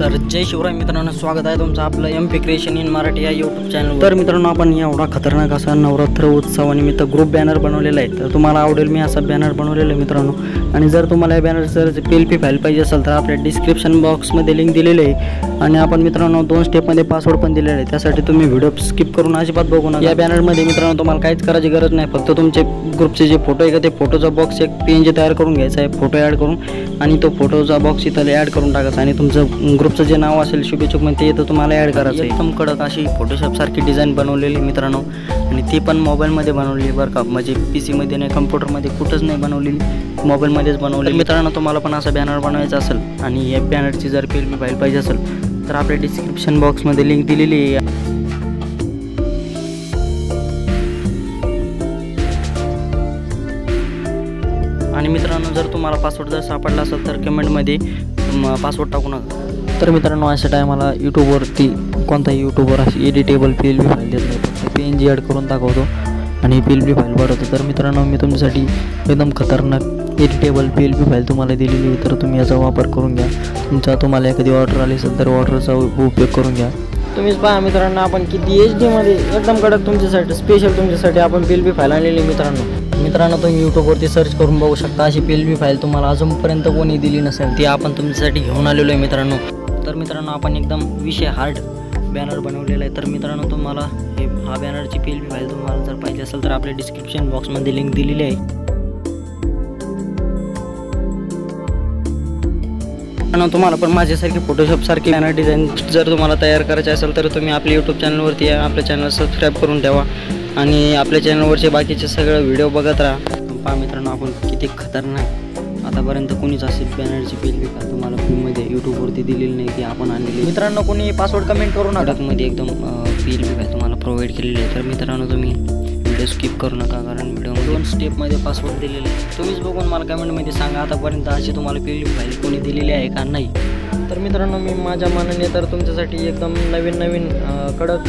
तर जय शिवराय मित्रांनो स्वागत आहे तुमचं आपलं M P creation in Marathi या यूट्यूब चॅनल तर मित्रांनो आपण एवढा खतरनाक असा नवरात्र उत्सवानिमित्त ग्रुप बॅनर बनवलेला आहे. तर तुम्हाला आवडेल मी असा बॅनर बनवलेला आहे मित्रांनो. आणि जर तुम्हाला या बॅनर जर पी एल पी फाईल पाहिजे असेल तर आपल्या डिस्क्रिप्शन बॉक्समध्ये लिंक दिलेली आहे. आणि आपण मित्रांनो दोन स्टेपमध्ये पासवर्ड पण दिलेला आहे. त्यासाठी तुम्ही व्हिडिओ स्किप करून अजिबात बघू नका. या बॅनरमध्ये मित्रांनो तुम्हाला काहीच करायची गरज नाही. फक्त तुमचे ग्रुपचे जे फोटो आहे का ते फोटोचा बॉक्स एक पी एन जी तयार करून घ्यायचा आहे. फोटो ॲड करून आणि तो फोटोचा बॉक्स इथं ॲड करून टाकायचा आणि तुमचं ग्रुप ग्रुपचं जे नाव असेल शुभेच्छुक ते इथं तुम्हाला ॲड करायचं एकदम कडक अशी फोटोशॉपसारखी डिझाईन बनवलेली मित्रांनो. आणि ती पण मोबाईलमध्ये बनवलेली बरं का. म्हणजे पी सीमध्ये नाही कम्प्युटरमध्ये कुठंच नाही बनवलेली. मोबाईलमध्येच बनवलेली. मित्रांनो तुम्हाला पण असा बॅनर बनवायचा असेल आणि या बॅनरची जर एल फाईल पाहिजे असेल तर आपल्या डिस्क्रिप्शन बॉक्समध्ये लिंक दिलेली आहे. आणि मित्रांनो जर तुम्हाला पासवर्ड जर सापडला असेल तर कमेंटमध्ये पासवर्ड टाकू नका. तर मित्रांनो अशा टायमाला यूट्यूबवरती कोणताही यूट्यूबवर अशी editable P L B file देत नाही. फक्त पी एन जी ॲड करून दाखवतो आणि पी एल बी फाईल बनवतो तर मित्रांनो मी तुमच्यासाठी एकदम खतरनाक editable P L B file तुम्हाला दिलेली आहे. तर तुम्ही याचा वापर करून घ्या. तुमचा तुम्हाला एखादी ऑर्डर आली असेल तर ऑर्डरचा उपयोग करून घ्या. तुम्हीच पहा मित्रांनो आपण किती एच डीमध्ये एकदम कडक तुमच्यासाठी स्पेशल तुमच्यासाठी आपण पी एल बी फाईल आणलेली आहे मित्रांनो. मित्रांनो तुम्ही यूट्यूबवरती सर्च करून बघू शकता. अशी पी एल बी फाईल तुम्हाला अजूनपर्यंत कोणी दिली नसेल ती आपण तुमच्यासाठी घेऊन आलेलो आहे मित्रांनो. तर मित्रांनो आपण एकदम विषय हार्ड बॅनर बनवलेला आहे. तर मित्रांनो तुम्हाला हे हा बॅनरची पी एल फाईल तुम्हाला जर पाहिजे असेल तर आपल्या डिस्क्रिप्शन बॉक्समध्ये लिंक दिलेली आहे. तुम्हाला पण माझ्यासारखी फोटोशॉपसारखे बॅनर डिझाईन जर तुम्हाला तयार करायचे असेल तर तुम्ही आपल्या यूट्यूब चॅनलवरती या आपल्या चॅनल सबस्क्राईब करून ठेवा. आणि आपल्या चॅनलवरचे बाकीचे सगळं व्हिडिओ बघत राहा. पहा मित्रांनो आपण किती खतरनाक आतापर्यंत कोणीच अशी बॅनरची पेल का तुम्हाला फ्रीमध्ये यूट्यूबवरती दिलेली नाही ती आपण आणलेली. मित्रांनो कोणी पासवर्ड कमेंट करू नका. मध्ये एकदम बी काय तुम्हाला प्रोव्हाइड केलेली आहे. तर मित्रांनो तुम्ही व्हिडिओ स्किप करू नका कारण व्हिडिओ दोन स्टेपमध्ये पासवर्ड दिलेले आहे. तुम्हीच बघून मला कमेंटमध्ये सांगा आतापर्यंत अशी तुम्हाला पी फाईल कोणी दिलेली आहे का नाही. तर मित्रांनो मी माझ्या मनाने तर तुमच्यासाठी एकदम नवीन नवीन कडक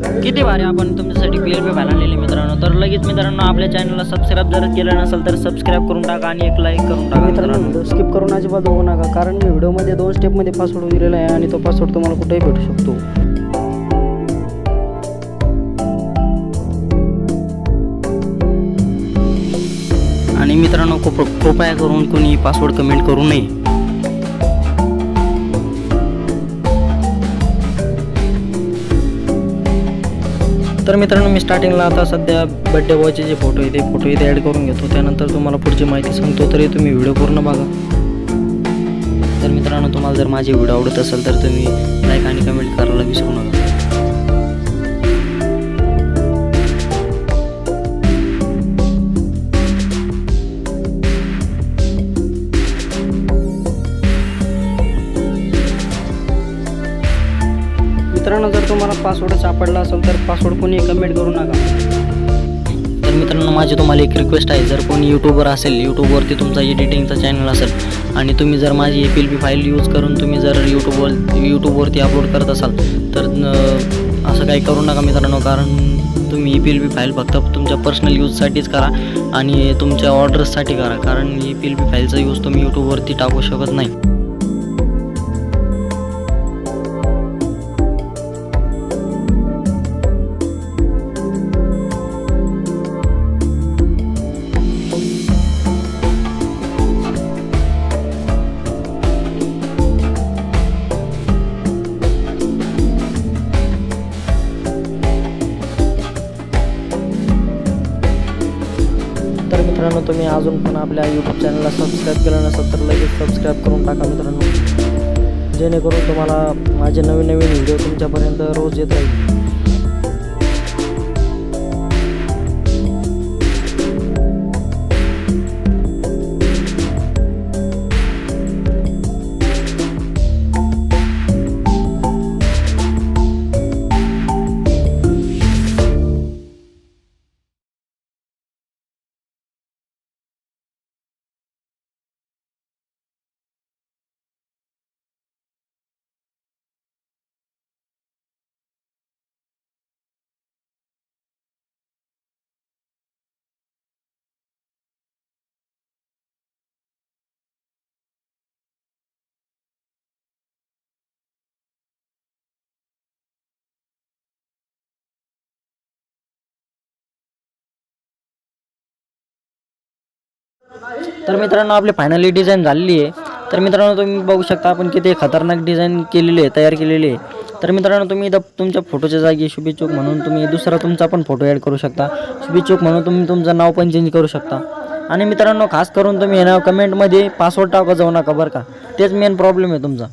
किती भारी आपण तुमच्यासाठी पी एल पी फाईल आणलेली मित्रांनो. तर लगेच मित्रांनो आपल्या चॅनलला सबस्क्राईब जर केलं नसेल तर सबस्क्राईब करून टाका आणि एक लाईक करून टाका मित्रांनो स्किप करून अजिबात बघू नका कारण मी व्हिडिओमध्ये दोन स्टेपमध्ये पासवर्ड दिलेला आहे आणि तो पासवर्ड तुम्हाला कुठेही भेटू शकतो. आणि मित्रांनो कृप कृपया करून कोणी पासवर्ड कमेंट करू नये. तर मित्रांनो मी स्टार्टिंगला आता सध्या बड्डे बॉयचे जे फोटो आहे ते फोटो इथे ॲड करून घेतो. त्यानंतर तुम्हाला पुढची माहिती सांगतो तरी तुम्ही व्हिडिओ पूर्ण बघा. तर मित्रांनो तुम्हाला जर माझे व्हिडिओ आवडत असेल तर तुम्ही लाईक आणि कमेंट करायला विसरू नका. मित्रांनो जर तुम्हाला पासवर्ड सापडला असेल तर पासवर्ड कोणी कमेंट करू नका. तर मित्रांनो माझी तुम्हाला एक रिक्वेस्ट आहे. जर कोणी यूट्यूबर असेल यूट्यूबवरती तुमचा एडिटिंगचा चॅनल असेल आणि तुम्ही जर माझी एल पी फाईल यूज करून तुम्ही जर यूट्यूबवर यूट्यूबवरती अपलोड करत असाल तर असं काही करू नका मित्रांनो कारण तुम्ही E P L P file फक्त तुमच्या पर्सनल यूजसाठीच करा आणि तुमच्या ऑर्डर्ससाठी करा कारण ई पी एल पी फाईलचा यूज तुम्ही यूट्यूबवरती टाकू शकत नाही. मित्रांनो तुम्ही अजून पण आपल्या यूट्यूब चॅनलला सबस्क्राईब केलं नसेल तर लगेच सबस्क्राईब करून टाका मित्रांनो. जेणेकरून तुम्हाला माझे नवीन नवीन व्हिडिओ तुमच्यापर्यंत रोज येत राहील. तर मित्रांनो आपली फायनली डिझाईन झालेली आहे. तर मित्रांनो तुम्ही बघू शकता आपण किती खतरनाक डिझाईन केलेली आहे तयार केलेली आहे. तर मित्रांनो तुम्ही इथं तुमच्या फोटोच्या जागी शुभेच्छूक म्हणून तुम्ही दुसरा तुमचा पण फोटो ॲड करू शकता. शुभेच्छूक म्हणून तुम्ही तुमचं नाव पण चेंज करू शकता. आणि मित्रांनो खास करून तुम्ही ना कमेंटमध्ये पासवर्ड टाका जाऊ नका बरं का. तेच मेन प्रॉब्लेम आहे तुमचा.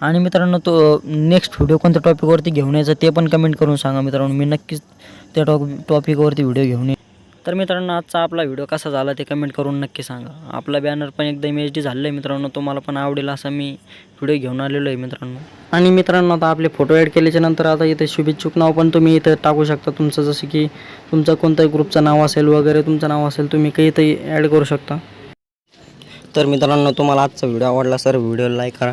आणि मित्रांनो तो नेक्स्ट व्हिडिओ कोणत्या टॉपिकवरती घेऊन यायचा ते पण कमेंट करून सांगा मित्रांनो. मी नक्कीच त्या टॉप टॉपिकवरती व्हिडिओ घेऊन येईन. तर मित्रांनो आजचा आपला व्हिडिओ कसा झाला ते कमेंट करून नक्की सांगा. आपला बॅनर पण एकदम एच डी झालेलं आहे मित्रांनो. तुम्हाला पण आवडेल असा मी व्हिडिओ घेऊन आलेलो आहे मित्रांनो. आणि मित्रांनो आता आपले फोटो ॲड केल्याच्यानंतर आता इथे शुभेच्छुक नाव पण तुम्ही इथं टाकू शकता. तुमचं जसं की तुमचं कोणत्याही ग्रुपचं नाव असेल वगैरे तुमचं नाव असेल तुम्ही काही इथं ॲड करू शकता. तर मित्रांनो तुम्हाला आजचा व्हिडिओ आवडला सर व्हिडिओ लाईक करा.